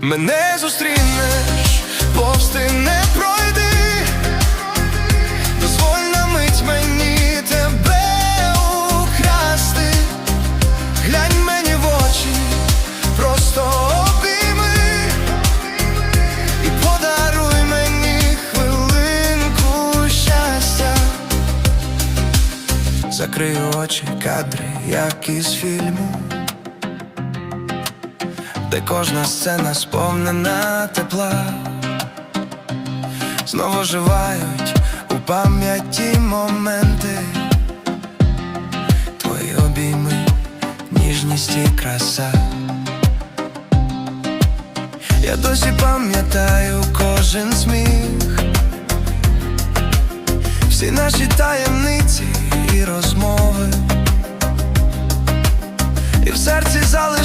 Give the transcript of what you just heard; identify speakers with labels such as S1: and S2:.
S1: мене зустрінеш, повсти не пройди, дозволь на мить мені тебе украсти, глянь мені в очі, просто обійми. І подаруй мені хвилинку щастя. Закрию очі кадри, як із фільму, де кожна сцена сповнена тепла, знову живають у пам'яті моменти, твої обійми, ніжність і краса. Я досі пам'ятаю кожен сміх, всі наші таємниці і розмови, і в серці гріх.